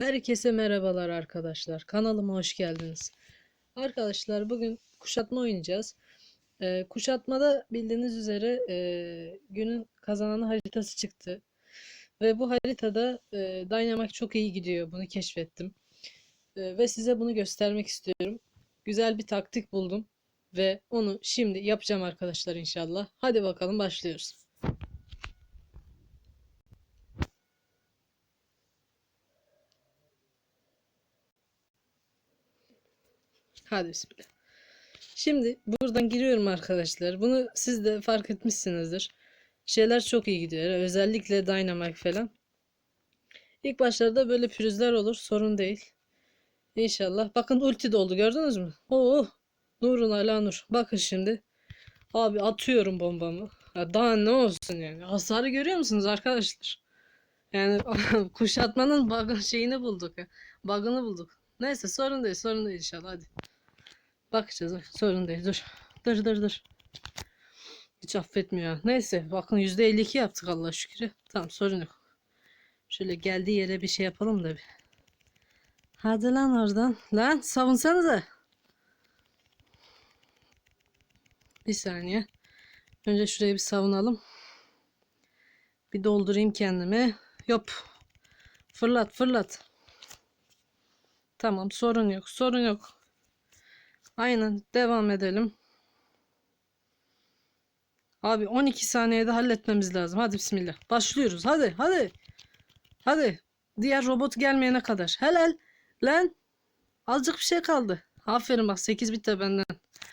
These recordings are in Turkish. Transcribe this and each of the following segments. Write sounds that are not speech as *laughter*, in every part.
Herkese merhabalar arkadaşlar. Kanalıma hoş geldiniz. Arkadaşlar bugün kuşatma oynayacağız. Ee, kuşatmada bildiğiniz üzere e, günün kazananı haritası çıktı. Ve bu haritada e, Dynamite çok iyi gidiyor. Bunu keşfettim. E, ve size bunu göstermek istiyorum. Güzel bir taktik buldum. Ve onu şimdi yapacağım arkadaşlar inşallah. Hadi bakalım başlıyoruz. Hadi bismillah. Şimdi buradan giriyorum arkadaşlar. Bunu siz de fark etmişsinizdir. Şeyler çok iyi gidiyor. Özellikle Dynamite falan. İlk başlarda böyle pürüzler olur. Sorun değil. İnşallah. Bakın ulti doldu gördünüz mü? Oo, nurun ala nur. Bakın şimdi. Abi atıyorum bombamı. Ya daha ne olsun yani. Hasarı görüyor musunuz arkadaşlar? Yani *laughs* kuşatmanın bug şeyini bulduk. ya. Bug'ını bulduk. Neyse sorun değil sorun değil inşallah hadi. Bakacağız. bak, Sorun değil. Dur. Dur dur dur. Hiç affetmiyor. Neyse. Bakın %52 yaptık Allah şükür. Tamam sorun yok. Şöyle geldiği yere bir şey yapalım da bir. Hadi lan oradan. Lan savunsanıza. Bir saniye. Önce şurayı bir savunalım. Bir doldurayım kendimi. Yop. Fırlat fırlat. Tamam sorun yok. Sorun yok. Aynen devam edelim. Abi 12 saniyede halletmemiz lazım. Hadi bismillah. Başlıyoruz. Hadi hadi. Hadi. Diğer robot gelmeyene kadar. Helal. Lan. Azıcık bir şey kaldı. Aferin bak 8 bit de benden.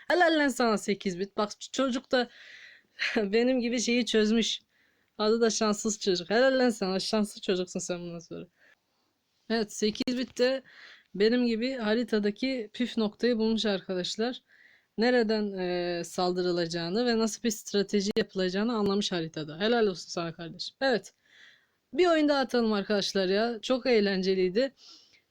Helal lan sana 8 bit. Bak çocuk da *laughs* benim gibi şeyi çözmüş. Adı da şanssız çocuk. Helal lan sana. Şanslı çocuksun sen bundan sonra. Evet 8 bit de benim gibi haritadaki püf noktayı bulmuş arkadaşlar. Nereden eee, saldırılacağını ve nasıl bir strateji yapılacağını anlamış haritada. Helal olsun sana kardeşim. Evet. Bir oyun daha atalım arkadaşlar ya. Çok eğlenceliydi.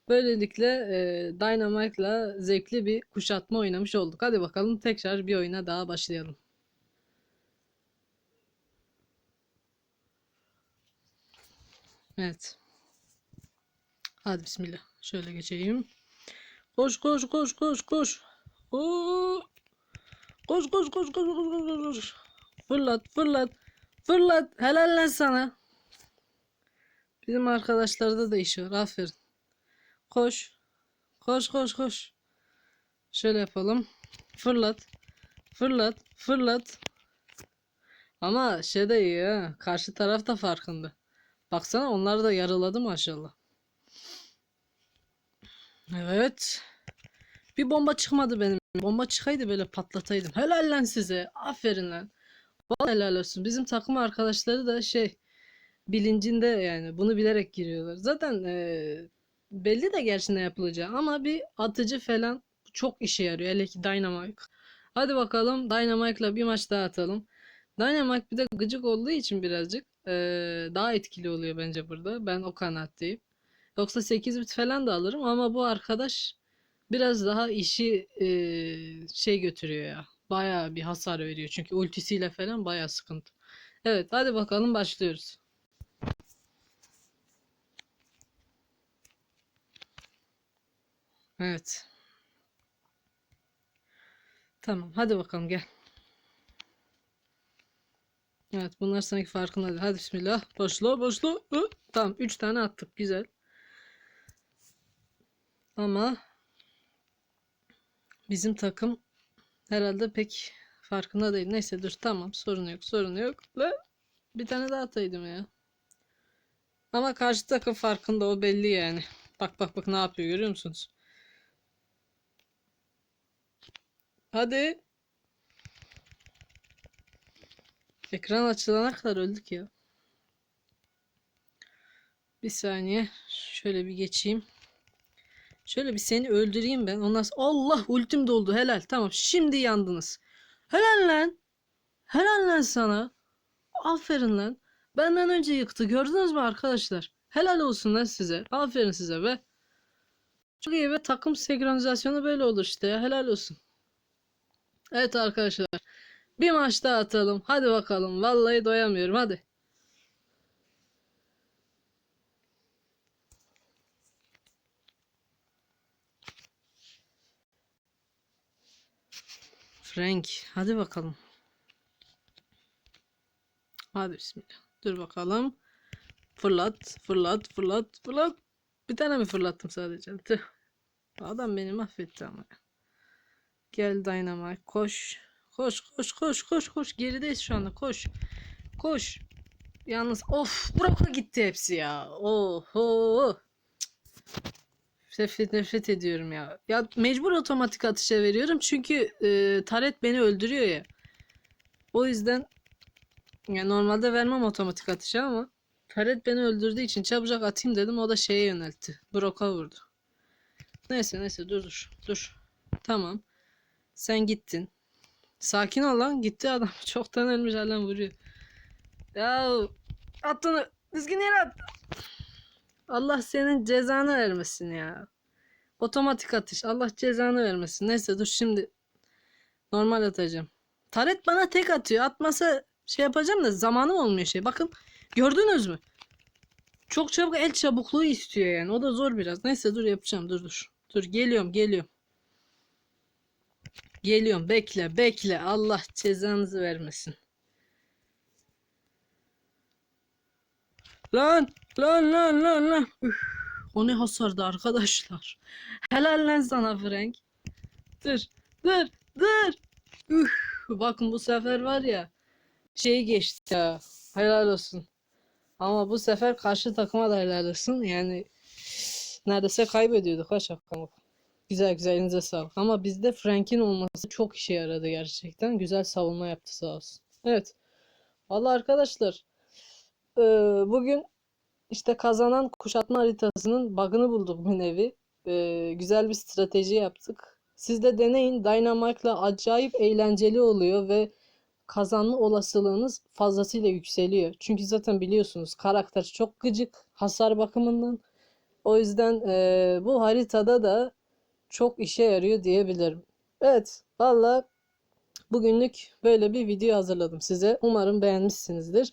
Böylelikle eee Dynamite'la zevkli bir kuşatma oynamış olduk. Hadi bakalım tekrar bir oyuna daha başlayalım. Evet. Hadi bismillah. Şöyle geçeyim. Koş koş koş koş koş. Koş koş koş koş koş koş koş, koş. Fırlat fırlat. Fırlat. Helal lan sana. Bizim arkadaşlarda da iş var. Aferin. Koş. Koş koş koş. Şöyle yapalım. Fırlat. Fırlat. Fırlat. Ama şey de iyi ha. Karşı taraf da farkında. Baksana onlar da yarıladı maşallah. Evet. Bir bomba çıkmadı benim. Bomba çıkaydı böyle patlataydım. Helal lan size. Aferin lan. Vallahi helal olsun. Bizim takım arkadaşları da şey bilincinde yani bunu bilerek giriyorlar. Zaten eee, belli de gerçi ne yapılacağı ama bir atıcı falan çok işe yarıyor. Hele ki Dynamite. Hadi bakalım Dynamite'la bir maç daha atalım. Dynamite bir de gıcık olduğu için birazcık eee, daha etkili oluyor bence burada. Ben o kanaatteyim. Yoksa 8 bit falan da alırım ama bu arkadaş biraz daha işi eee, şey götürüyor ya. Bayağı bir hasar veriyor. Çünkü ultisiyle falan bayağı sıkıntı. Evet hadi bakalım başlıyoruz. Evet. Tamam hadi bakalım gel. Evet bunlar sanki farkında değil. Hadi bismillah. Başla başla. Tamam 3 tane attık. Güzel. Ama bizim takım herhalde pek farkında değil. Neyse dur tamam sorun yok sorun yok. Lan bir tane daha ataydım ya. Ama karşı takım farkında o belli yani. Bak bak bak ne yapıyor görüyor musunuz? Hadi. Ekran açılana kadar öldük ya. Bir saniye. Şöyle bir geçeyim. Şöyle bir seni öldüreyim ben. Ondan sonra Allah ultim doldu. Helal. Tamam. Şimdi yandınız. Helal lan. Helal lan sana. Aferin lan. Benden önce yıktı. Gördünüz mü arkadaşlar? Helal olsun lan size. Aferin size be. Çok iyi ve takım senkronizasyonu böyle olur işte ya. Helal olsun. Evet arkadaşlar. Bir maç daha atalım. Hadi bakalım. Vallahi doyamıyorum. Hadi. Frank. Hadi bakalım. Hadi bismillah. Dur bakalım. Fırlat, fırlat, fırlat, fırlat. Bir tane mi fırlattım sadece? Tüh. Adam beni mahvetti ama. Gel Dynamite. Koş. Koş, koş, koş, koş, koş. Gerideyiz şu anda. Koş. Koş. Yalnız of bırakma gitti hepsi ya. Oho. Nefret, nefret ediyorum ya. Ya mecbur otomatik atışa veriyorum çünkü e, taret beni öldürüyor ya. O yüzden ya normalde vermem otomatik atışa ama taret beni öldürdüğü için çabucak atayım dedim. O da şeye yöneltti. Brock'a vurdu. Neyse neyse dur dur. Dur. Tamam. Sen gittin. Sakin ol lan. Gitti adam. *laughs* Çoktan ölmüş hala vuruyor. Ya at onu. Düzgün yere at. Allah senin cezanı vermesin ya. Otomatik atış. Allah cezanı vermesin. Neyse dur şimdi normal atacağım. Taret bana tek atıyor. Atmasa şey yapacağım da zamanım olmuyor şey. Bakın gördünüz mü? Çok çabuk el çabukluğu istiyor yani. O da zor biraz. Neyse dur yapacağım. Dur dur. Dur geliyorum geliyorum. Geliyorum. Bekle bekle. Allah cezanızı vermesin. Lan lan lan lan lan. Üf, o ne hasardı arkadaşlar. *laughs* Helal lan sana Frank. Dur dur dur. Üf, bakın bu sefer var ya şey geçti ya. Helal olsun. Ama bu sefer karşı takıma da helal olsun. Yani neredeyse kaybediyorduk ha şaka Güzel güzel elinize sağlık. Ama bizde Frank'in olması çok işe yaradı gerçekten. Güzel savunma yaptı sağ olsun. Evet. Vallahi arkadaşlar eee, bugün işte kazanan kuşatma haritasının bug'ını bulduk bir nevi. Eee, güzel bir strateji yaptık. Siz de deneyin. Dynamite'la acayip eğlenceli oluyor ve kazanma olasılığınız fazlasıyla yükseliyor. Çünkü zaten biliyorsunuz karakter çok gıcık hasar bakımından. O yüzden eee, bu haritada da çok işe yarıyor diyebilirim. Evet, valla bugünlük böyle bir video hazırladım size. Umarım beğenmişsinizdir.